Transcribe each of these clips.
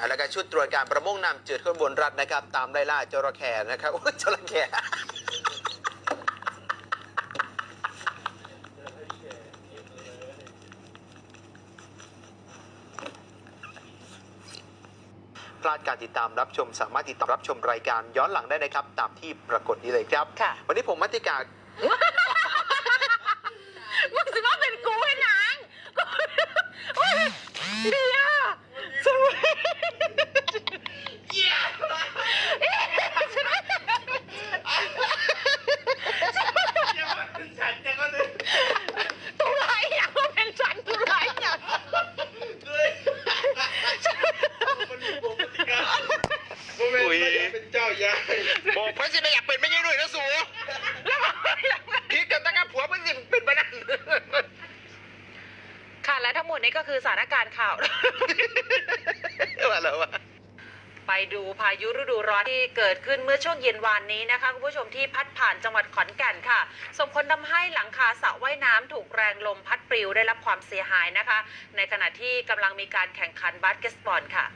อ่าแล้วก็ชุดตรวจการประมงน้ำจืดข้นบนรัฐนะครับ ตามไล่ล่าจระเข้นะครับโอ้ยจระเข้พลาดการติดตามรับชม สามารถติดตามรับชมรายการย้อนหลังได้นะครับ ตามที่ปรากฏนี้เลยครับค่ะวันนี้ผมมัติกา มึงสิว่าเป็นกูให้หนังโอ้ยเดียสวยตุไรอย่างว่าเป็นฉันตุไรอย่าง เป็นเจ้ายาย บอกเพื่อนสิไม่อยากเป็นไม่ยังด้วยนะสูพีกันตั้งแต่ผัวเพื่อนสิเป็นไปนั่น ค่ะ และทั้งหมดนี้ก็คือสถานการณ์ข่าวว่าแล้วว่าไปดูพายุฤดูร้อนที่เกิดขึ้นเมื่อช่วงเย็นวานนี้นะคะคุณผู้ชมที่พัดผ่านจังหวัดขอนแก่นค่ะ ส่งผลทำให้หลังคาสระว่ายน้ำถูกแรงลมพัดปลิวได้รับความเสียหายนะคะ ในขณะที่กำลังมีการแข่งขันบาสเกตบอลค่ะ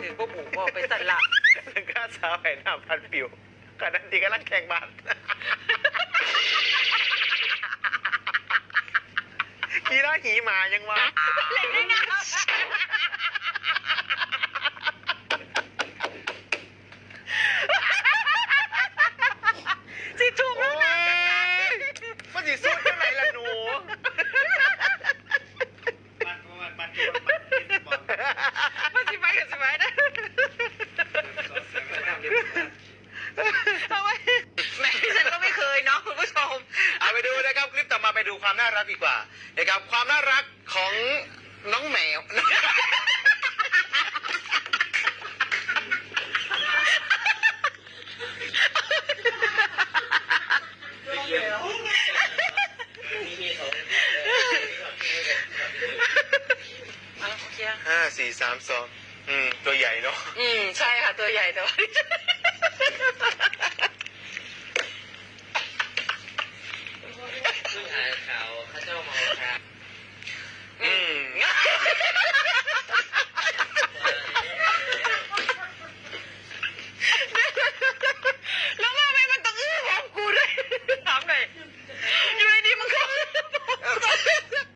ถือพวกหมูบอกไปสันละหนึ่งข้าสาวแห่น้ำพันปิวขณะที่กำลังแข่งบาสกีฬา หีหมายังวะเล่นได้ไงสิถูกโอ้แล้วนะยมันสิสู้จังไหนล่ะหนูปัดปัดปัดปัดปัดมาสิไปกันสิไปนะ นะครับคลิปต่อมาไปดูความน่ารักดีกว่านะครับความน่ารักของน้องแมวอะโอเคห้าสี่สามสองอืมตัวใหญ่เนาะ อืม ใช่ค่ะ ตัวใหญ่แต่ว่า